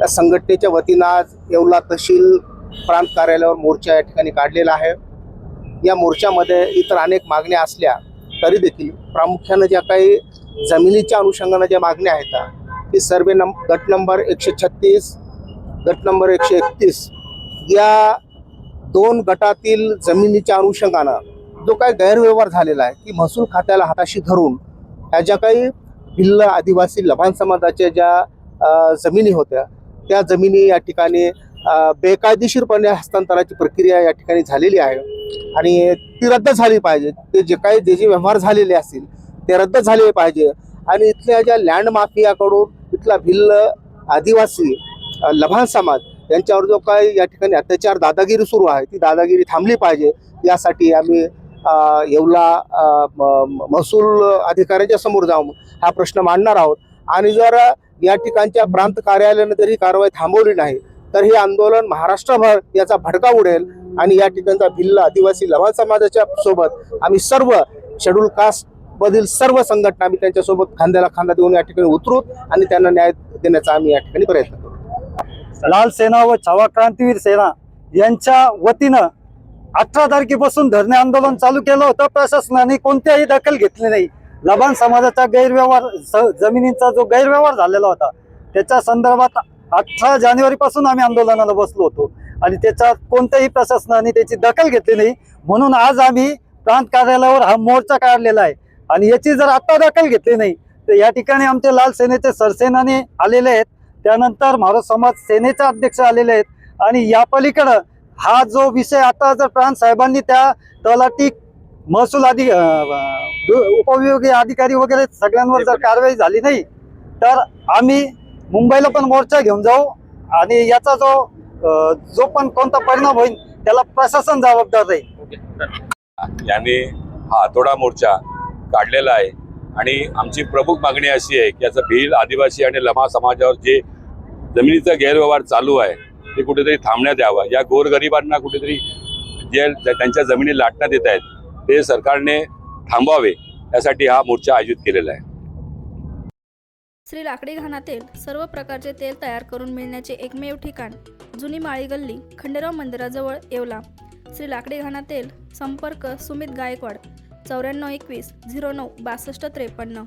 या संघटनेच्या वतीनं आज येवला तहसील प्रांत कार्यालयावर मोर्चा या ठिकाणी काढलेला आहे. या मोर्चामध्ये इतर अनेक मागण्या असल्या तरी देखील प्रामुख्यानं ज्या काही जमिनीच्या अनुषंगानं ज्या मागण्या आहेत ती सर्वे नंब गट नंबर एकशे छत्तीस गट नंबर एकशे एकतीस या दोन गटातील जमिनीच्या अनुषंगानं जो काही गैरव्यवहार झालेला आहे की महसूल खात्याला हाताशी धरून ह्या ज्या काही भिल्ल आदिवासी लभान समाजाच्या ज्या जमिनी होत्या त्या जमिनी या ठिकाणी बेकायदेशीरपणे हस्तांतराची प्रक्रिया या ठिकाणी झालेली आहे आणि ती रद्द झाली पाहिजे. ते जे काही जे जे व्यवहार झालेले असतील ते रद्द झाले पाहिजे. आणि इथल्या ज्या लँड माफियाकडून इथला भिल्ल आदिवासी लभान समाज यांच्यावर जो काही या ठिकाणी अत्याचार दादागिरी सुरू आहे ती दादागिरी थांबली पाहिजे. यासाठी आम्ही येवला म- महसूल अधिकाऱ्यांच्या समोर जाऊन हा प्रश्न मांडणार आहोत. आणि जर या ठिकाणच्या प्रांत कार्यालयाने जर ही कारवाई थांबवली नाही तर हे आंदोलन महाराष्ट्रभर याचा भडका उडेल आणि या ठिकाणचा भिल्ल आदिवासी लवान समाजाच्या सोबत आम्ही सर्व शेड्यूल कास्ट मधील सर्व संघटना आम्ही त्यांच्यासोबत खांद्याला खांदा देऊन या ठिकाणी उतरू आणि त्यांना न्याय देण्याचा आम्ही या ठिकाणी प्रयत्न करू. लाल सेना व छावा क्रांतीवीर सेना यांच्या वतीनं अठरा तारखेपासून धरणे आंदोलन चालू केलं होतं. प्रशासनाने कोणत्याही दखल घेतली नाही. लबान समाजाचा गैरव्यवहार स- जमिनींचा जो गैरव्यवहार झालेला होता त्याच्या संदर्भात अठरा जानेवारी पासून आम्ही आंदोलनाला बसलो होतो. आणि त्याच्यात कोणत्याही प्रशासनाने त्याची दखल घेतली नाही. म्हणून आज आम्ही प्रांत कार्यालयावर हा मोर्चा काढलेला आहे. आणि याची जर आता दखल घेतली नाही तर या ठिकाणी आमचे लाल सेनेचे सरसेनाने आलेले आहेत. त्यानंतर महाराज समाज सेनेचे अध्यक्ष आलेले आहेत. आणि या पलीकडं हा जो विषय आता जर प्रांत साहेबांनी त्या तलाठी महसूल अधि अं, उपविभागीय अधिकारी वगैरे सगळ्यांवर जर कारवाई झाली नाही तर आम्ही मुंबईला पण मोर्चा घेऊन जाऊ आणि याचा जो जो पण कोणता परिणाम होईल त्याला प्रशासन जबाबदार राहील. यांनी हा आतोडा मोर्चा काढलेला आहे. आणि आमची प्रमुख मागणी अशी आहे की याचा भील आदिवासी आणि लमा समाजावर जे जमिनीचा गैरव्यवहार चालू आहे ते कुठेतरी थांबण्यात यावं. या गोरगरिबांना कुठेतरी जे त्यांच्या जमिनी लाटण्यात येत आहेत ते सरकारने थांबावे यासाठी हा मोर्चा आयोजित केलेला आहे. श्री लाकडी घाणातील सर्व प्रकारचे तेल तयार करून मिळण्याचे एकमेव ठिकाण जुनी माळी गल्ली खंडेराव मंदिराजवळ येवला. श्री लाकडी घाणातील संपर्क सुमित गायकवाड चौऱ्याण्णव एकवीस झिरो नऊ बासष्ट त्रेपन्न.